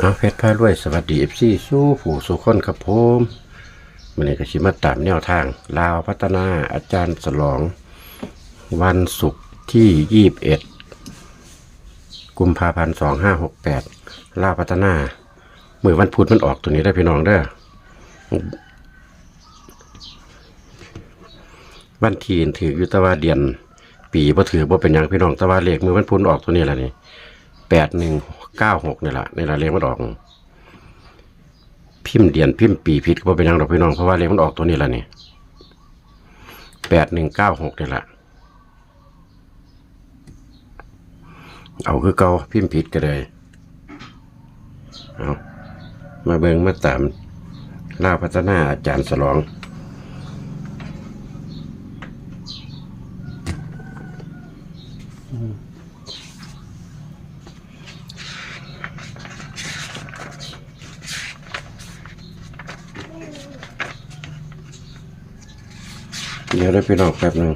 เอาเพชรพารวยสวัสดีเอฟซีสู้ผู้สู้คนครับผมมันนี้ก็ชิมาตามแนวทาง ลาวพัฒนาอาจารย์สลอง วันศุกร์ที่ยี่บเอ็ดกุมภาพันธ์สองห้าหกแปดลาวพัฒนาเมื่อวันพุธมันออกตัวนี้ได้พี่น้องเด้อวันทีนถืออยุตวาเดียน ปีบ่ถือบ่เป็นหยังพี่น้องตะวันเลขมือวันพุธออกตัวนี้แหละนี่ แปดหนึ่งเก้าหกนี่แหละในละเลขมันออก พิมพ์เดียนพิมพ์ปีผิดก็บ่เป็นหยังดอกพี่น้องเพราะว่าเลขมันออกตัวนี้แหละนี่แปดหนึ่งเก้าหกนี่แหละเอาคือเกาพิมพ์ผิดก็เลยเอามาเบิงมาตามล่าพัฒนาอาจารย์สลอง เดี๋ยวได้พี่น้องแป๊บหนึ่ง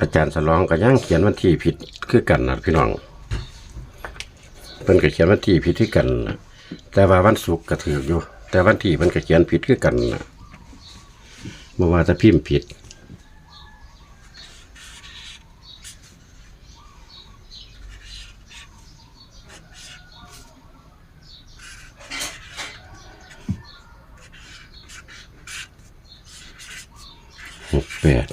อาจารย์สลองก็ย่างเขียนวันที่ผิดคือกันนะพี่น้องเพิ่นก็เขียนวันที่ผิดที่กันนะแต่ว่าวันศุกร์ก็ถืออยู่ แต่วันที่เพิ่นก็เขียนผิดคือกันนะเมื่อว่าจะพิมพ์ผิด หกแปด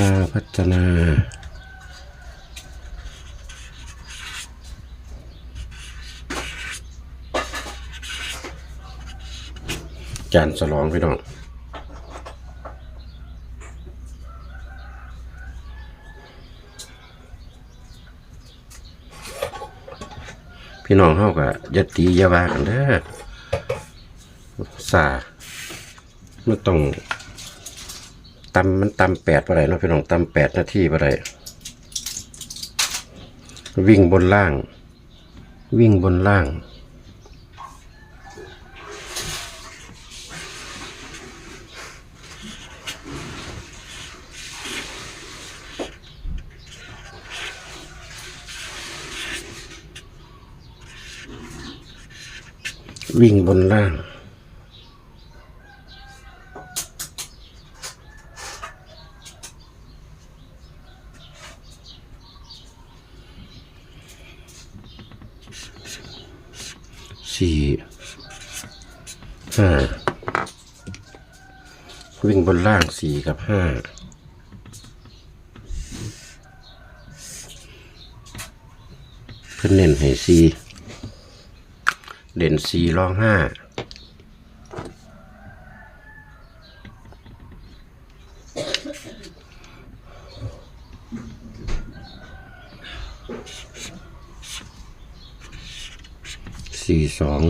ลาพัฒนา จานสลองพี่น้องพี่น้องเฮาก็อย่าตีอย่าว่ากันเด้อซามันต้อง ตำมันตำแปดอะไรเนาะพี่น้องตำแปดนาทีอะไรวิ่งบนล่าง วิ่งบนล่าง วิ่งบนล่าง สี่ห้าวิ่งบนล่างสี่กับห้าเพื่อนเน้นให้สี่เด่นสี่รองห้า สี่สอง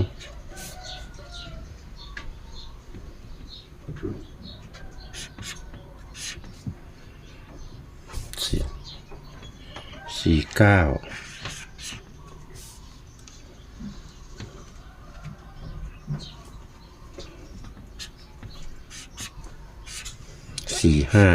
สี่สี่เก้าสี่ห้า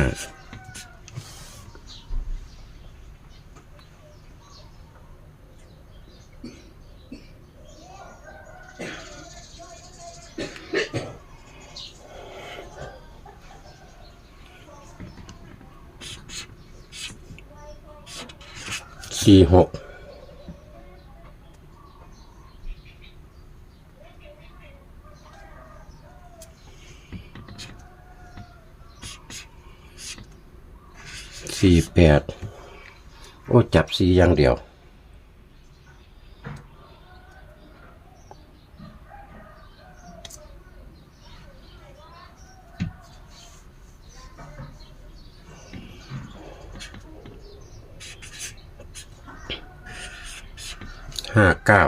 สี่หกสี่แปดโอ้จับสี่อย่างเดียว ห้าเก้า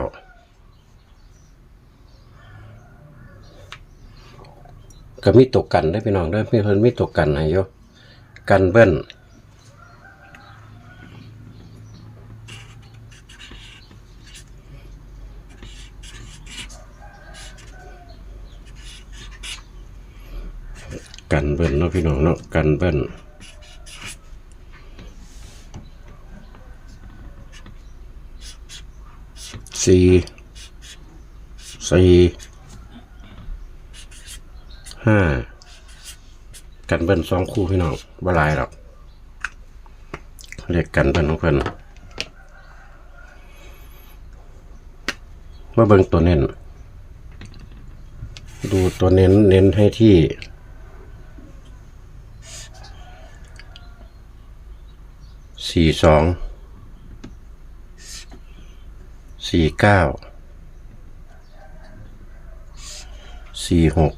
ก็มีตกกันได้พี่น้องได้อมีเพิ่นมีตกกันให้ยกันเบิ้ลกันเบิ้ลเนาะพี่น้องเนาะกันเบิ้ล สี่สี่ห้ากันเบิ้ลสองคู่พี่น้องบ่ลายหรอกเรียกกันเบิ้ลของเพิ่นมาเบิ่งตัวเน้น ดูตัวเน้นเน้นให้ที่สี่สอง สี่เก้าสี่หก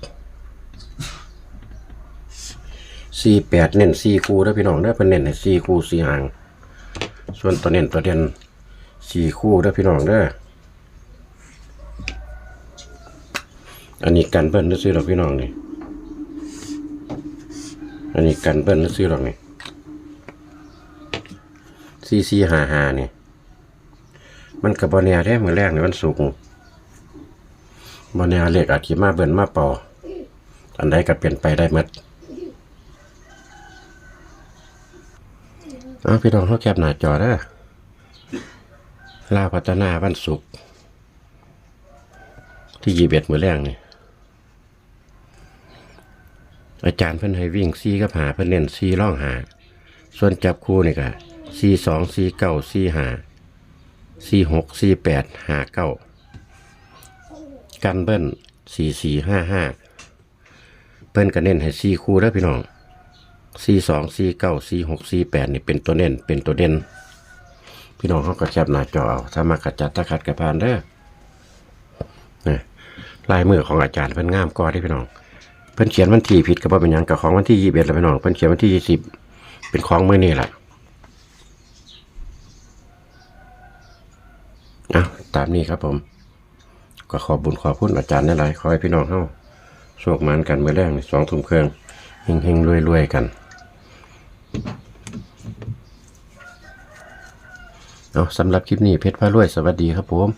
สี่แปดเน้นสี่คู่เด้พี่น้องเด้เพิ่นเน้นสี่คู่สี่หาง ส่วนตัวเน้นตัวเด่นสี่คู่เด้พี่น้องเด้อันนี้กันเบิ้ลซื้อหรอกพี่น้องนี่ อันนี้กันเบิ้ลซื้อหรอกนี่ซีซีหาหานี่ มันกับบอเนียได้มือแรกในวันศุกร์บอเนียเล็กอาจจะมาเบิ่นมาปออันใดก็เปลี่ยนไปได้หมดเอาพี่น้องเขาแคบหน้าจอเด้อลาพัฒนาวันศุกร์ที่ยีเบ็ดมือแรกนี่อาจารย์เพิ่นให้วิ่งซีกับหาเพิ่นเน้นซีร่องหา ส่วนจับคู่นี่ก็สี่สองสี่เก้าสี่ห้า สี่หกสี่แปดห้าเก้ากันเบิ้ลสี่สี่ห้าห้าเปิ้นก็เน้นให้สี่คู่แล้วพี่น้องสี่สองสี่เก้าสี่หกสี่แปดนี่เป็นตัวเน้นเป็นตัวเด่นพี่น้องเขาก็แคบหน้าจอเอาถ้ามากระจัดตะขัดกระพานเด้อนี่ลายมือของอาจารย์เพิ่นงามกอได้พี่น้อง เพิ่นเขียนวันที่ผิดก็บ่เป็นยังกับของวันที่ยี่สิบเอ็ดแล้วพี่น้องเพิ่นเขียนวันที่ยี่สิบเป็นของเมื้อนี้แหละ นะตามนี้ครับผม ก็ขอบุญขอพุ่นอาจารย์ได้หลายๆขอให้พี่น้องเฮาโชคมันกันเมื่อแรกสองทุ่มเครื่องเฮงเฮงรวยรวยกันเอาสำหรับคลิปนี้เพชรพระรวยสวัสดีครับผม